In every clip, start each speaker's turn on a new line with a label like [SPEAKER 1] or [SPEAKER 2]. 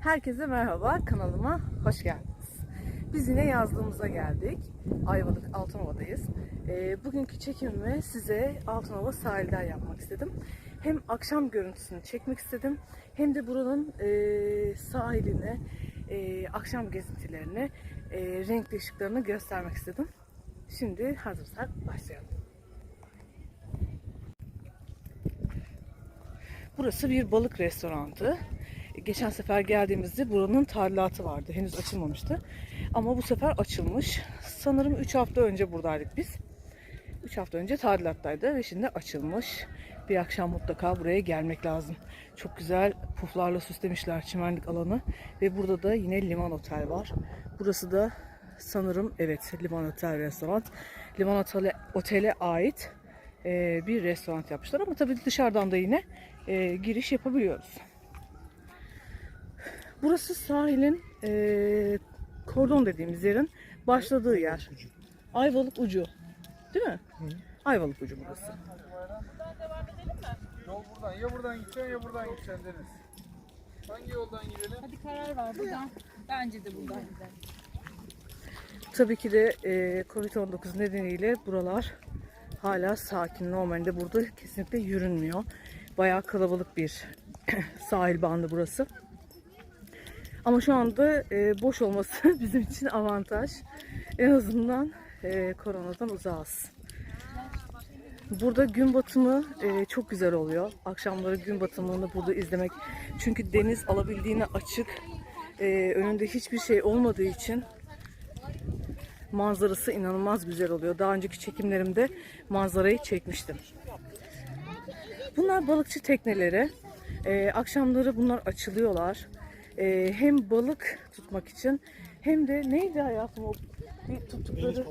[SPEAKER 1] Herkese merhaba, kanalıma hoş geldiniz. Biz yine yazlığımıza geldik. Ayvalık Altınova'dayız. Ee, bugünkü çekimimi size Altınova sahilden yapmak istedim. Hem akşam görüntüsünü çekmek istedim, hem de buranın e, sahilini, e, akşam gezintilerini, e, renkli ışıklarını göstermek istedim. Şimdi hazırsak başlayalım. Burası bir balık restoranı. Geçen sefer geldiğimizde buranın tadilatı vardı. Henüz açılmamıştı. Ama bu sefer açılmış. Sanırım 3 hafta önce buradaydık biz. 3 hafta önce tadilattaydı ve şimdi açılmış. Bir akşam mutlaka buraya gelmek lazım. Çok güzel puflarla süslemişler çimenlik alanı. Ve burada da yine liman otel var. Burası da sanırım evet liman otel restoran. Liman otele, otele ait e, bir restoran yapmışlar. Ama tabii dışarıdan da yine e, giriş yapabiliyoruz. Burası sahilin e, kordon dediğimiz yerin başladığı yer. Ayvalık ucu. Değil mi? Ayvalık ucu burası.
[SPEAKER 2] Yol buradan. Ya buradan gideceksin ya buradan gideceksin Deniz. Hangi yoldan gidelim?
[SPEAKER 3] Hadi karar ver buradan. Bence de buradan gidelim.
[SPEAKER 1] Tabii ki de e, Covid-19 nedeniyle buralar hala sakin. Normalde burada kesinlikle yürünmüyor. Bayağı kalabalık bir sahil bandı burası. Ama şu anda e, boş olması bizim için avantaj. En azından e, koronadan uzağız. Burada gün batımı e, çok güzel oluyor. Akşamları gün batımını burada izlemek. Çünkü deniz alabildiğine açık. E, önünde hiçbir şey olmadığı için manzarası inanılmaz güzel oluyor. Daha önceki çekimlerimde manzarayı çekmiştim. Bunlar balıkçı tekneleri. Ee, akşamları bunlar açılıyorlar. Ee, hem balık tutmak için hem de neydi hayatım o bir tuttukları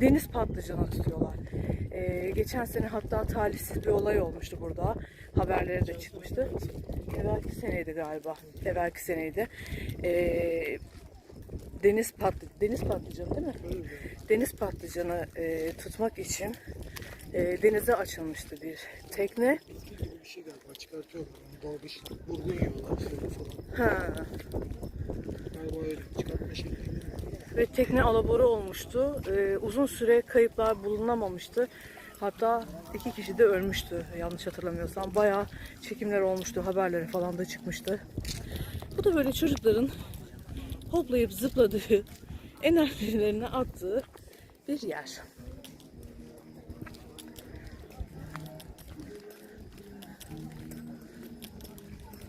[SPEAKER 1] deniz patlıcanı tutuyorlar. Ee, geçen sene hatta talihsiz bir olay olmuştu burada. Haberleri de çıkmıştı. Evvelki seneydi galiba. Evvelki seneydi. Ee, deniz patlı deniz patlıcanı değil mi? Deniz patlıcanı e, tutmak için e, denize açılmıştı bir tekne.
[SPEAKER 2] bir şey galiba çıkartıyorlar. Dalgıç vurgun yiyorlar falan.
[SPEAKER 1] Ha.
[SPEAKER 2] Galiba öyle çıkartma şekli.
[SPEAKER 1] Ve tekne alaboru olmuştu. E, uzun süre kayıplar bulunamamıştı. Hatta iki kişi de ölmüştü yanlış hatırlamıyorsam. Bayağı çekimler olmuştu. Haberleri falan da çıkmıştı. Bu da böyle çocukların hoplayıp zıpladığı, enerjilerini attığı bir yer.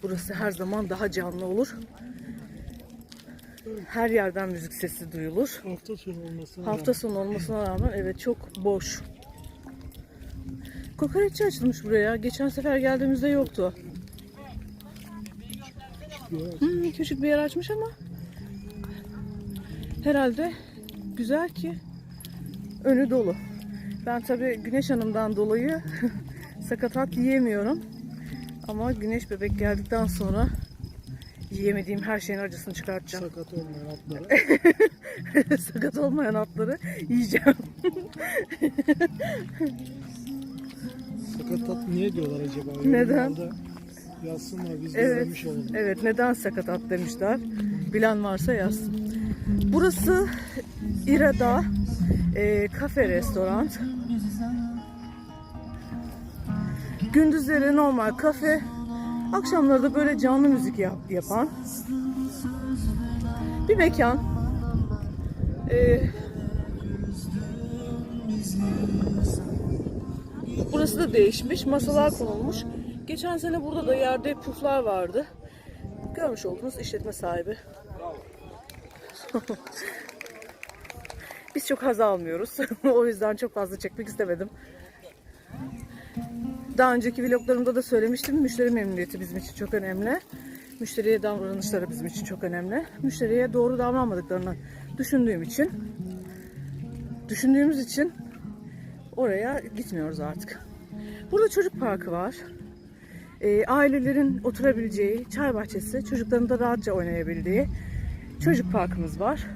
[SPEAKER 1] Burası her zaman daha canlı olur. Her yerden müzik sesi duyulur.
[SPEAKER 2] Hafta sonu olmasına
[SPEAKER 1] Hafta sonu olmasına rağmen evet çok boş. Kokoreççi açılmış buraya. Geçen sefer geldiğimizde yoktu. Hmm, küçük bir yer açmış ama herhalde güzel ki önü dolu. Ben tabii Güneş Hanım'dan dolayı sakatat yiyemiyorum. Ama Güneş Bebek geldikten sonra yiyemediğim her şeyin acısını çıkartacağım.
[SPEAKER 2] sakat olmayan atlara.
[SPEAKER 1] Sakat olmayan atları yiyeceğim.
[SPEAKER 2] sakat at niye diyorlar acaba?
[SPEAKER 1] Neden?
[SPEAKER 2] Yazsınlar biz
[SPEAKER 1] Evet,
[SPEAKER 2] öğrenmiş olalım.
[SPEAKER 1] evet neden sakat at demişler. Bilen varsa yazsın. Burası İra'da e, kafe restoran. Gündüzleri normal kafe. Akşamları da böyle canlı müzik yap- yapan bir mekan. E, burası da değişmiş. Masalar konulmuş. Geçen sene burada da yerde puflar vardı. Görmüş olduğunuz işletme sahibi. Biz çok haz almıyoruz. o yüzden çok fazla çekmek istemedim. Daha önceki vloglarımda da söylemiştim. Müşteri memnuniyeti bizim için çok önemli. Müşteriye davranışları bizim için çok önemli. Müşteriye doğru davranmadıklarını düşündüğüm için düşündüğümüz için oraya gitmiyoruz artık. Burada çocuk parkı var. Ee, ailelerin oturabileceği çay bahçesi, çocukların da rahatça oynayabildiği çocuk parkımız var.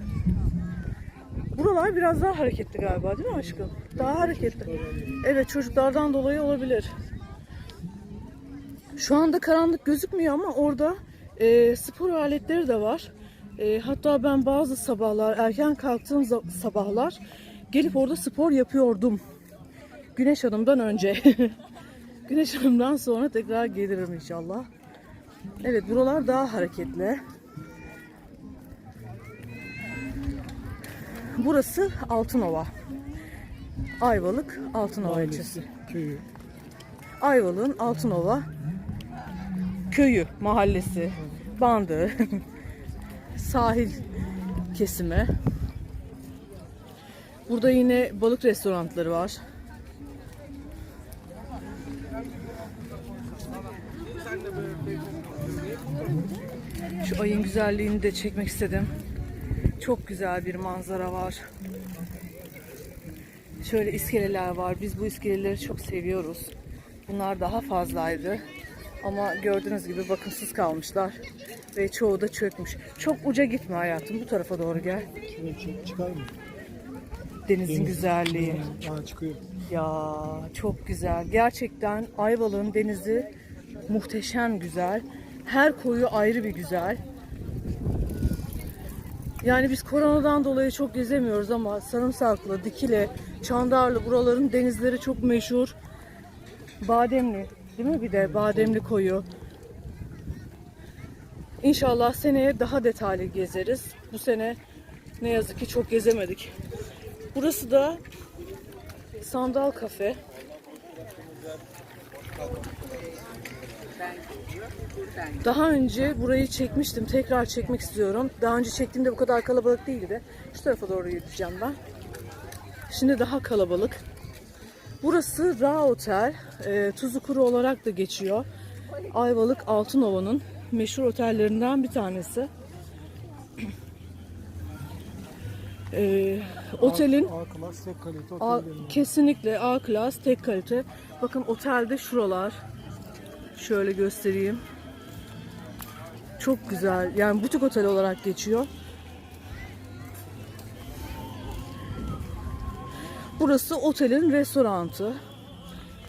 [SPEAKER 1] Buralar biraz daha hareketli galiba değil mi aşkım? Daha hareketli. Evet çocuklardan dolayı olabilir. Şu anda karanlık gözükmüyor ama orada E, spor aletleri de var. E, hatta ben bazı sabahlar erken kalktığım sabahlar gelip orada spor yapıyordum. Güneş Hanım'dan önce. Güneş Hanım'dan sonra tekrar gelirim inşallah. Evet buralar daha hareketli. Burası Altınova. Ayvalık Altınova ilçesi.
[SPEAKER 2] Mahallesi, köyü.
[SPEAKER 1] Ayvalık'ın Altınova köyü, mahallesi, bandı, sahil kesimi. Burada yine balık restoranları var. Şu ayın güzelliğini de çekmek istedim. Çok güzel bir manzara var. Şöyle iskeleler var. Biz bu iskeleleri çok seviyoruz. Bunlar daha fazlaydı. Ama gördüğünüz gibi bakımsız kalmışlar. Ve çoğu da çökmüş. Çok uca gitme hayatım. Bu tarafa doğru gel.
[SPEAKER 2] Çıkar mı?
[SPEAKER 1] Denizin
[SPEAKER 2] Deniz.
[SPEAKER 1] güzelliği.
[SPEAKER 2] Aa çıkıyor.
[SPEAKER 1] Ya çok güzel. Gerçekten Ayvalık'ın denizi muhteşem güzel. Her koyu ayrı bir güzel. Yani biz koronadan dolayı çok gezemiyoruz ama Sarımsaklı, Dikile, Çandarlı buraların denizleri çok meşhur. Bademli değil mi bir de Bademli koyu. İnşallah seneye daha detaylı gezeriz. Bu sene ne yazık ki çok gezemedik. Burası da Sandal Kafe. Daha önce burayı çekmiştim. Tekrar çekmek istiyorum. Daha önce çektiğimde bu kadar kalabalık değildi. Şu tarafa doğru yürüyeceğim ben. Şimdi daha kalabalık. Burası Ra Otel. E, tuzu kuru olarak da geçiyor. Ayvalık Altınova'nın meşhur otellerinden bir tanesi. E, otelin
[SPEAKER 2] A, A klas tek kalite
[SPEAKER 1] A, kesinlikle A klas tek kalite. Bakın otelde şuralar. Şöyle göstereyim. Çok güzel. Yani butik otel olarak geçiyor. Burası otelin restoranı.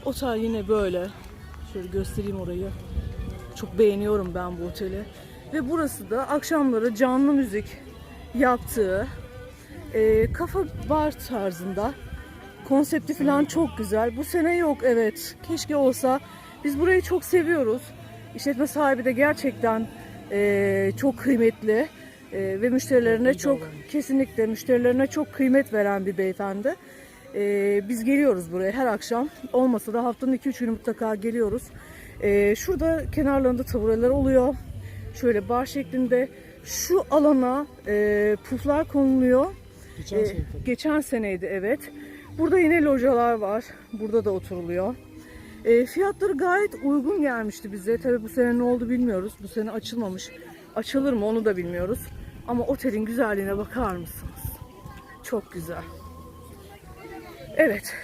[SPEAKER 1] Otel yine böyle. Şöyle göstereyim orayı. Çok beğeniyorum ben bu oteli. Ve burası da akşamları canlı müzik yaptığı e, kafa bar tarzında. Konsepti falan çok güzel. Bu sene yok evet. Keşke olsa. Biz burayı çok seviyoruz. İşletme sahibi de gerçekten e, çok kıymetli e, ve müşterilerine çok kesinlikle müşterilerine çok kıymet veren bir beyefendi. E, biz geliyoruz buraya her akşam. Olmasa da haftanın 2-3 günü mutlaka geliyoruz. E, şurada kenarlarında tabureler oluyor. Şöyle bar şeklinde. Şu alana e, puflar konuluyor.
[SPEAKER 2] Geçen
[SPEAKER 1] Ee,
[SPEAKER 2] sene
[SPEAKER 1] geçen seneydi evet. Burada yine localar var. Burada da oturuluyor. Ee, fiyatları gayet uygun gelmişti bize. Tabii bu sene ne oldu bilmiyoruz. Bu sene açılmamış. Açılır mı onu da bilmiyoruz. Ama otelin güzelliğine bakar mısınız? Çok güzel. Evet.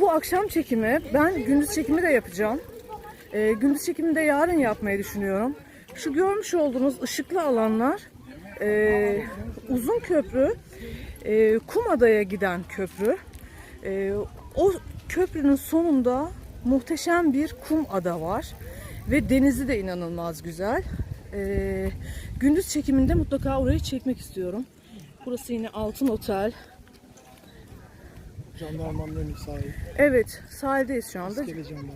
[SPEAKER 1] Bu akşam çekimi ben gündüz çekimi de yapacağım. Ee, gündüz çekimi de yarın yapmayı düşünüyorum. Şu görmüş olduğunuz ışıklı alanlar e, uzun köprü e, Kumada'ya giden köprü. E, o köprünün sonunda muhteşem bir kum ada var ve denizi de inanılmaz güzel. E, gündüz çekiminde mutlaka orayı çekmek istiyorum. Burası yine Altın Otel.
[SPEAKER 2] Jandarmanın önü sahip.
[SPEAKER 1] Evet, sahildeyiz şu anda.
[SPEAKER 2] İskele jandarma.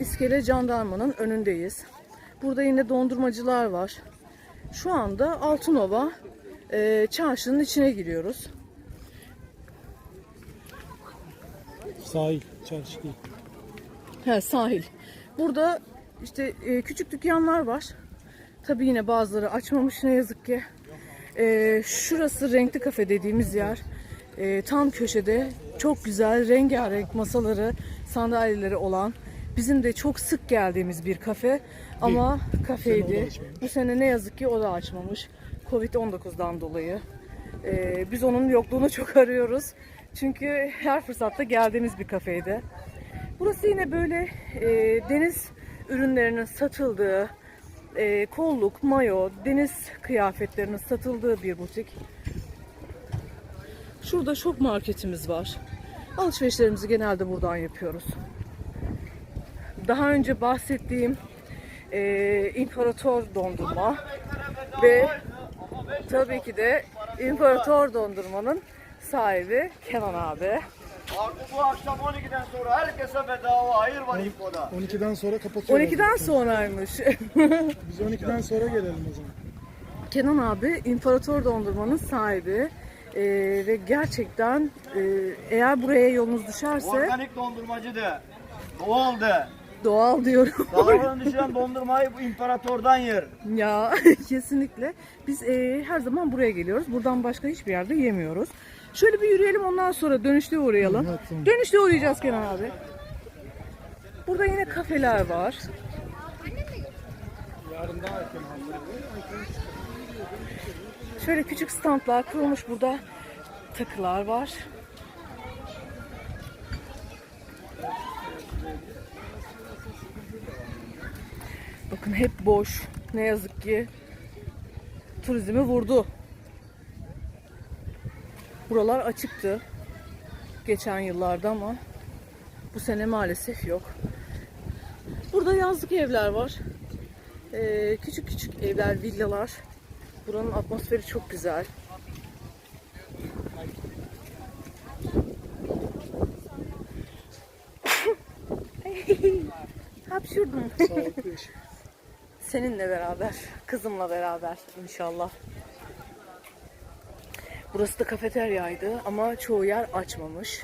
[SPEAKER 1] İskele Jandarma'nın önündeyiz. Burada yine dondurmacılar var. Şu anda Altınova e, çarşının içine giriyoruz.
[SPEAKER 2] Sahil, çarşı değil.
[SPEAKER 1] He, sahil. Burada işte e, küçük dükkanlar var. Tabii yine bazıları açmamış ne yazık ki. E, şurası renkli kafe dediğimiz yer. E, tam köşede çok güzel rengarenk masaları, sandalyeleri olan bizim de çok sık geldiğimiz bir kafe ama
[SPEAKER 2] da
[SPEAKER 1] kafeydi. Bu sene ne yazık ki o da açmamış. Covid-19'dan dolayı. E, biz onun yokluğunu çok arıyoruz. Çünkü her fırsatta geldiğimiz bir kafeydi. Burası yine böyle e, deniz ürünlerinin satıldığı, e, kolluk, mayo, deniz kıyafetlerinin satıldığı bir butik. Şurada şok marketimiz var. Alışverişlerimizi genelde buradan yapıyoruz. Daha önce bahsettiğim e, İmparator Dondurma ve tabii ki de İmparator Dondurma'nın sahibi Kenan abi.
[SPEAKER 4] Bu akşam 12'den sonra herkese bedava hayır var İFO'da.
[SPEAKER 2] 12'den sonra kapatıyorlar.
[SPEAKER 1] 12'den sonraymış.
[SPEAKER 2] Biz 12'den sonra gelelim o zaman.
[SPEAKER 1] Kenan abi İmparator Dondurma'nın sahibi E, ve gerçekten e, eğer buraya yolunuz düşerse
[SPEAKER 4] Organik dondurmacı de. Doğal
[SPEAKER 1] diyorum.
[SPEAKER 4] Dağların düşen dondurmayı bu imparatordan yer.
[SPEAKER 1] Ya kesinlikle. Biz e, her zaman buraya geliyoruz. Buradan başka hiçbir yerde yemiyoruz. Şöyle bir yürüyelim ondan sonra dönüşte uğrayalım.
[SPEAKER 2] Evet.
[SPEAKER 1] Dönüşte uğrayacağız Kenan abi. Burada yine kafeler var. Şöyle küçük standlar kurulmuş burada. Takılar var. Bakın hep boş. Ne yazık ki turizmi vurdu. Buralar açıktı geçen yıllarda ama bu sene maalesef yok. Burada yazlık evler var. Ee, küçük küçük evler, villalar. Buranın atmosferi çok güzel. Hapşurdum. Seninle beraber, kızımla beraber inşallah. Burası da kafeteryaydı ama çoğu yer açmamış.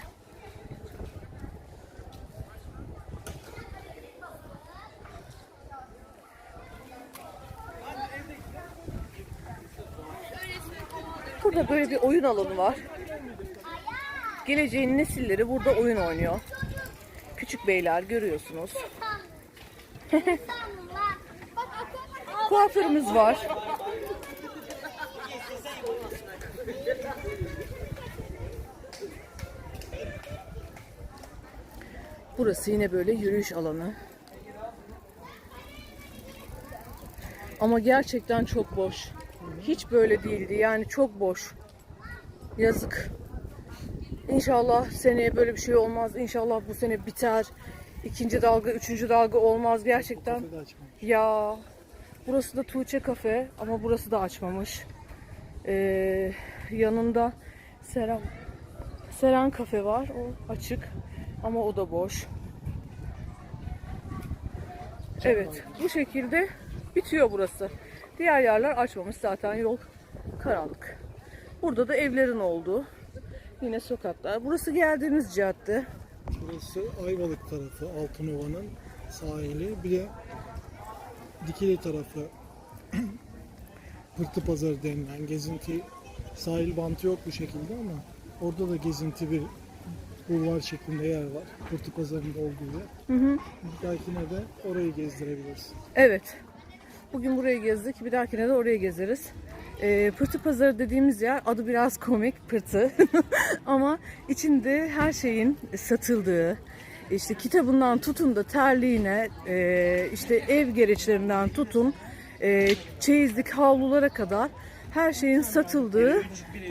[SPEAKER 1] Burada böyle bir oyun alanı var. Geleceğin nesilleri burada oyun oynuyor. Küçük beyler görüyorsunuz. Kuaförümüz var. Burası yine böyle yürüyüş alanı. Ama gerçekten çok boş. Hiç böyle değildi. Yani çok boş. Yazık. İnşallah seneye böyle bir şey olmaz. İnşallah bu sene biter. İkinci dalga, üçüncü dalga olmaz. Gerçekten ya burası da Tuğçe Kafe ama burası da açmamış. Ee, yanında Seren Seren Kafe var. O açık ama o da boş. Evet, bu şekilde bitiyor burası. Diğer yerler açmamış zaten yol karanlık. Burada da evlerin olduğu yine sokaklar. Burası geldiğimiz cadde.
[SPEAKER 2] Burası Ayvalık tarafı Altınova'nın sahili. Bir de Dikili tarafı Pırtı Pazarı denilen gezinti sahil bantı yok bu şekilde ama orada da gezinti bir bulvar şeklinde yer var. Pırtı Pazarı'nda olduğu yer. Bir dahakine de orayı gezdirebiliriz.
[SPEAKER 1] Evet. Bugün burayı gezdik. Bir dahakine de oraya gezeriz. Ee, pırtı pazarı dediğimiz yer adı biraz komik pırtı ama içinde her şeyin satıldığı işte kitabından tutun da terliğine e, işte ev gereçlerinden tutun e, çeyizlik havlulara kadar her şeyin satıldığı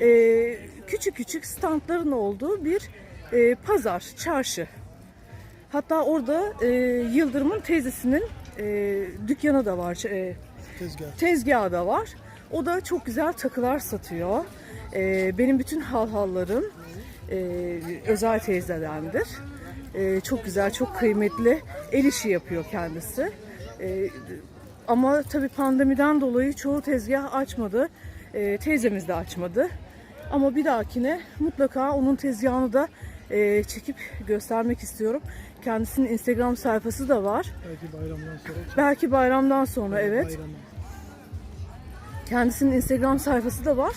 [SPEAKER 1] e, küçük küçük standların olduğu bir e, pazar, çarşı. Hatta orada e, Yıldırım'ın teyzesinin e, dükkanı da var, e,
[SPEAKER 2] Tezgah.
[SPEAKER 1] tezgahı da var. O da çok güzel takılar satıyor. E, benim bütün halhallarım e, özel teyzedendir. E, çok güzel, çok kıymetli el işi yapıyor kendisi. E, ama tabii pandemiden dolayı çoğu tezgah açmadı. E, teyzemiz de açmadı. Ama bir dahakine mutlaka onun tezgahını da e, çekip göstermek istiyorum. Kendisinin Instagram sayfası da var.
[SPEAKER 2] Belki bayramdan sonra.
[SPEAKER 1] Belki bayramdan sonra evet.
[SPEAKER 2] Bayrama.
[SPEAKER 1] Kendisinin Instagram sayfası da var.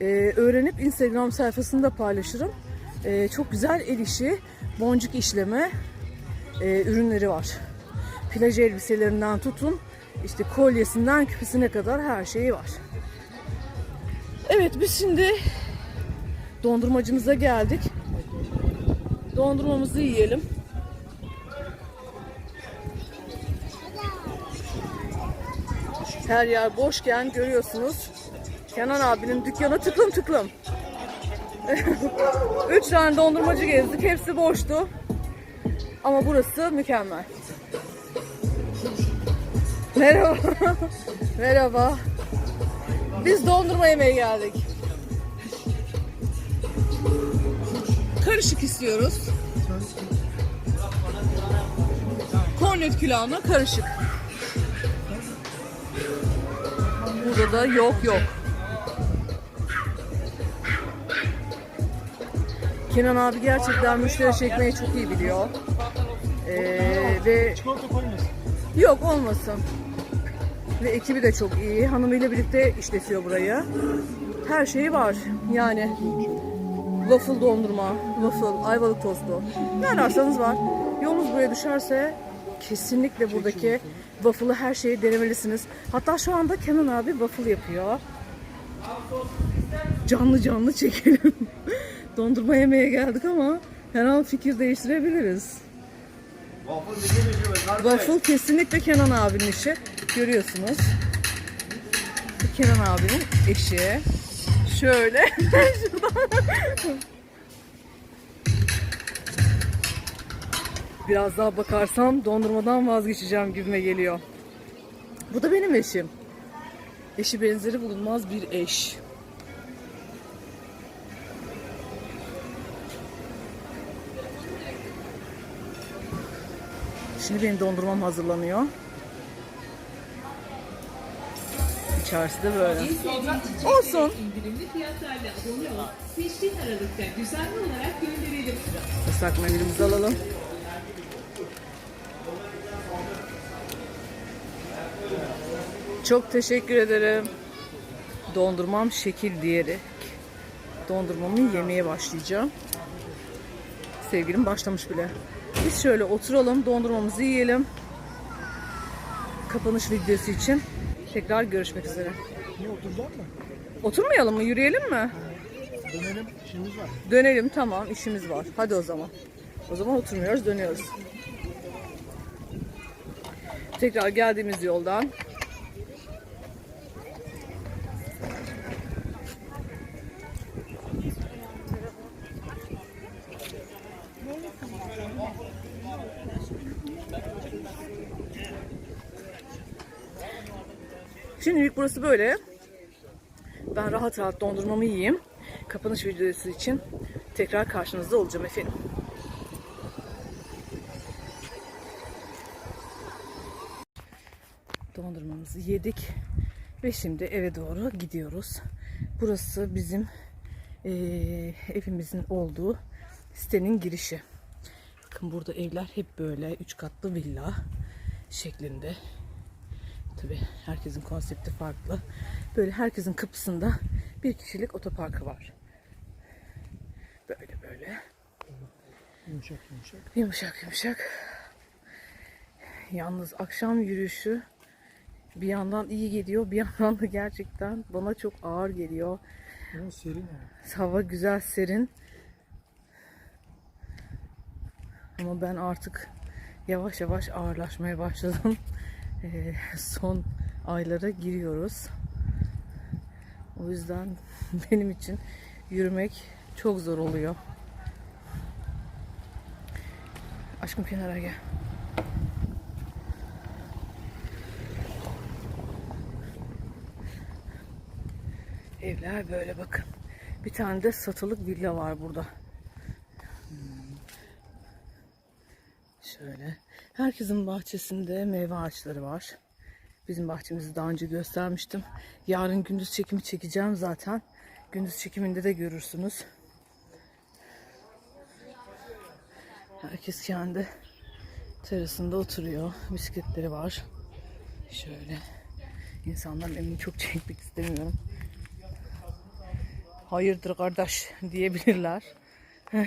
[SPEAKER 1] Ee, öğrenip Instagram sayfasında paylaşırım. Ee, çok güzel el işi, boncuk işleme e, ürünleri var. Plaj elbiselerinden tutun, işte kolyesinden küpesine kadar her şeyi var. Evet biz şimdi dondurmacımıza geldik. Dondurmamızı yiyelim. Her yer boşken görüyorsunuz. Kenan abinin dükkanı tıklım tıklım. Üç tane dondurmacı gezdik. Hepsi boştu. Ama burası mükemmel. Merhaba. Merhaba. Biz dondurma yemeye geldik. Karışık istiyoruz. Kornet külahına karışık. Burada da yok yok. Kenan abi gerçekten müşteri çekmeyi çok iyi biliyor. Ee, ve. Yok olmasın. Ve ekibi de çok iyi. Hanımıyla birlikte işletiyor burayı. Her şeyi var. Yani waffle dondurma, waffle, ayvalık tostu. Ne ararsanız var. Yolunuz buraya düşerse kesinlikle buradaki waffle'ı her şeyi denemelisiniz. Hatta şu anda Kenan abi waffle yapıyor. Canlı canlı çekelim. Dondurma yemeye geldik ama her an fikir değiştirebiliriz.
[SPEAKER 4] Waffle.
[SPEAKER 1] Waffle kesinlikle Kenan abinin işi. Görüyorsunuz. Bu Kenan abinin eşi. Şöyle. Şuradan. Biraz daha bakarsam dondurmadan vazgeçeceğim gibime geliyor. Bu da benim eşim. Eşi benzeri bulunmaz bir eş. Şimdi benim dondurmam hazırlanıyor. İçerisi de böyle. Olsun.
[SPEAKER 5] indirimli fiyatlarla abone
[SPEAKER 1] Çok teşekkür ederim. Dondurmam şekil diyerek dondurmamı yemeye başlayacağım. Sevgilim başlamış bile. Biz şöyle oturalım, dondurmamızı yiyelim. Kapanış videosu için tekrar görüşmek üzere.
[SPEAKER 2] Niye oturacak mı?
[SPEAKER 1] Oturmayalım mı? Yürüyelim mi?
[SPEAKER 2] Dönelim. İşimiz var.
[SPEAKER 1] Dönelim tamam işimiz var. Hadi o zaman. O zaman oturmuyoruz dönüyoruz. Tekrar geldiğimiz yoldan Şimdilik burası böyle. Ben rahat rahat dondurmamı yiyeyim. Kapanış videosu için tekrar karşınızda olacağım efendim. Dondurmamızı yedik ve şimdi eve doğru gidiyoruz. Burası bizim eee, evimizin olduğu sitenin girişi. Bakın burada evler hep böyle üç katlı villa şeklinde. Tabii herkesin konsepti farklı. Böyle herkesin kapısında bir kişilik otoparkı var. Böyle böyle.
[SPEAKER 2] Yumuşak yumuşak.
[SPEAKER 1] Yumuşak yumuşak. Yalnız akşam yürüyüşü bir yandan iyi geliyor, bir yandan da gerçekten bana çok ağır geliyor.
[SPEAKER 2] Ama serin ama.
[SPEAKER 1] Hava güzel, serin. Ama ben artık yavaş yavaş ağırlaşmaya başladım. Eee, son aylara giriyoruz. O yüzden benim için yürümek çok zor oluyor. Aşkım kenara gel. Evler böyle bakın. Bir tane de satılık villa var burada. Şöyle. Herkesin bahçesinde meyve ağaçları var. Bizim bahçemizi daha önce göstermiştim. Yarın gündüz çekimi çekeceğim zaten. Gündüz çekiminde de görürsünüz. Herkes kendi terasında oturuyor. Bisikletleri var. Şöyle. İnsanların evini çok çekmek istemiyorum. Hayırdır kardeş diyebilirler.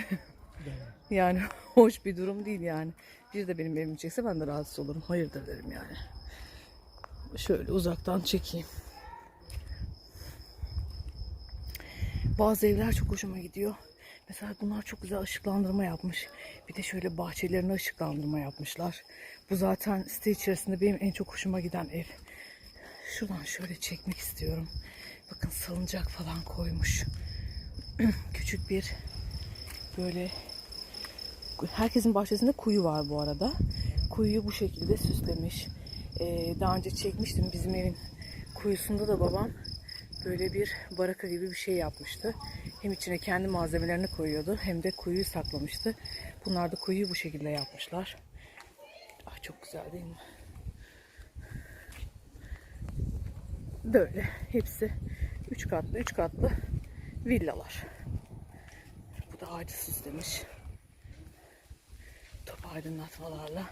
[SPEAKER 1] yani hoş bir durum değil yani. Bir de benim evimi çekse ben de rahatsız olurum. Hayırdır derim yani. Şöyle uzaktan çekeyim. Bazı evler çok hoşuma gidiyor. Mesela bunlar çok güzel ışıklandırma yapmış. Bir de şöyle bahçelerine ışıklandırma yapmışlar. Bu zaten site içerisinde benim en çok hoşuma giden ev. Şuradan şöyle çekmek istiyorum. Bakın salıncak falan koymuş. Küçük bir böyle herkesin bahçesinde kuyu var bu arada. Kuyuyu bu şekilde süslemiş. Ee, daha önce çekmiştim bizim evin kuyusunda da babam böyle bir baraka gibi bir şey yapmıştı. Hem içine kendi malzemelerini koyuyordu hem de kuyuyu saklamıştı. Bunlar da kuyuyu bu şekilde yapmışlar. Ah çok güzel değil mi? Böyle hepsi 3 katlı 3 katlı villalar. Bu da ağacı süslemiş. Aydınlatmalarla.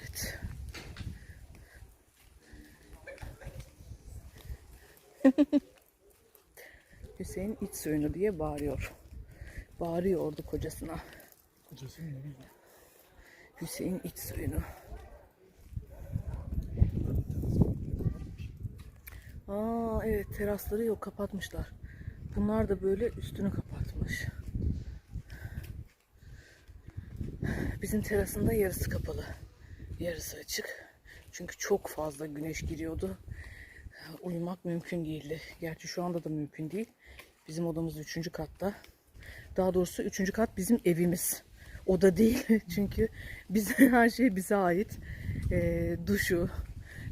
[SPEAKER 1] Evet. Hüseyin iç suyunu diye bağırıyor. Bağırıyordu kocasına.
[SPEAKER 2] Kocası mı?
[SPEAKER 1] Hüseyin iç suyunu. Aa evet terasları yok kapatmışlar. Bunlar da böyle üstünü kapatmış. Bizim terasında yarısı kapalı. Yarısı açık. Çünkü çok fazla güneş giriyordu. Uyumak mümkün değildi. Gerçi şu anda da mümkün değil. Bizim odamız üçüncü katta. Daha doğrusu üçüncü kat bizim evimiz. Oda değil. Çünkü biz her şey bize ait. Ee, duşu,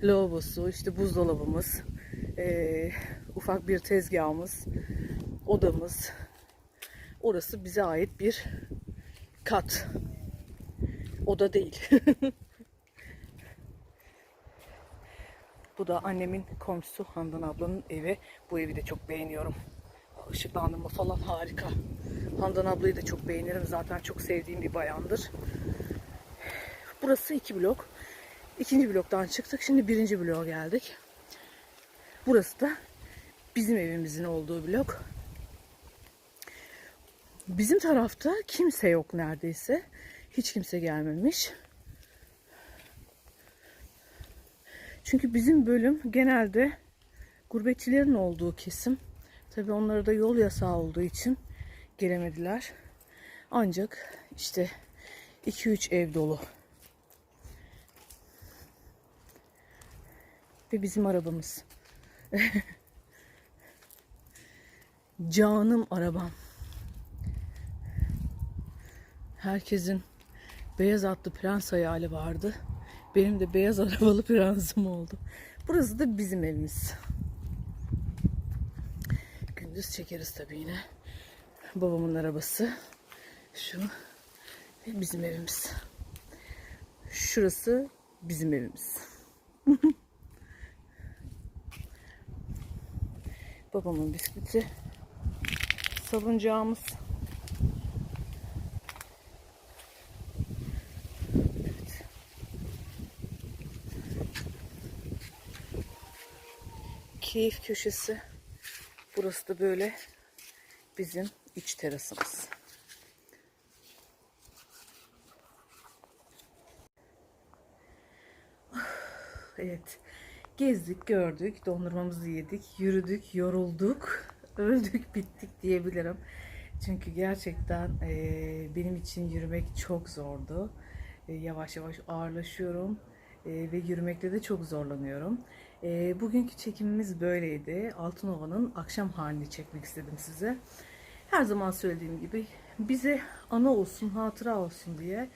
[SPEAKER 1] lavabosu, işte buzdolabımız, ee, ufak bir tezgahımız, odamız. Orası bize ait bir kat. Oda değil. Bu da annemin komşusu Handan ablanın evi. Bu evi de çok beğeniyorum. Işıklandırma falan harika. Handan ablayı da çok beğenirim. Zaten çok sevdiğim bir bayandır. Burası iki blok. İkinci bloktan çıktık. Şimdi birinci bloğa geldik. Burası da bizim evimizin olduğu blok. Bizim tarafta kimse yok neredeyse. Hiç kimse gelmemiş. Çünkü bizim bölüm genelde gurbetçilerin olduğu kesim. Tabii onlara da yol yasağı olduğu için gelemediler. Ancak işte 2-3 ev dolu. Ve bizim arabamız. Canım arabam. Herkesin beyaz atlı prens hayali vardı. Benim de beyaz arabalı prensim oldu. Burası da bizim evimiz. Gündüz çekeriz tabii yine. Babamın arabası. Şu ve bizim evimiz. Şurası bizim evimiz. Babamın bisikleti. Salıncağımız. Keyif köşesi. Burası da böyle bizim iç terasımız. Evet. Gezdik, gördük, dondurmamızı yedik, yürüdük, yorulduk, öldük, bittik diyebilirim. Çünkü gerçekten eee, benim için yürümek çok zordu. E, yavaş yavaş ağırlaşıyorum e, ve yürümekte de çok zorlanıyorum. E, bugünkü çekimimiz böyleydi. Altınova'nın akşam halini çekmek istedim size. Her zaman söylediğim gibi bize ana olsun, hatıra olsun diye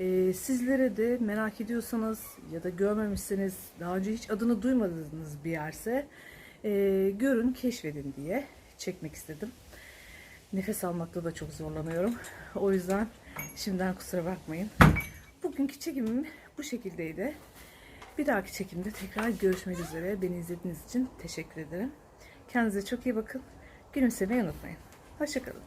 [SPEAKER 1] ee, sizlere de merak ediyorsanız ya da görmemişseniz daha önce hiç adını duymadığınız bir yerse e, görün, keşfedin diye çekmek istedim. Nefes almakta da çok zorlanıyorum. O yüzden şimdiden kusura bakmayın. Bugünkü çekimim bu şekildeydi. Bir dahaki çekimde tekrar görüşmek üzere. Beni izlediğiniz için teşekkür ederim. Kendinize çok iyi bakın. Gülümsemeyi unutmayın. Hoşçakalın.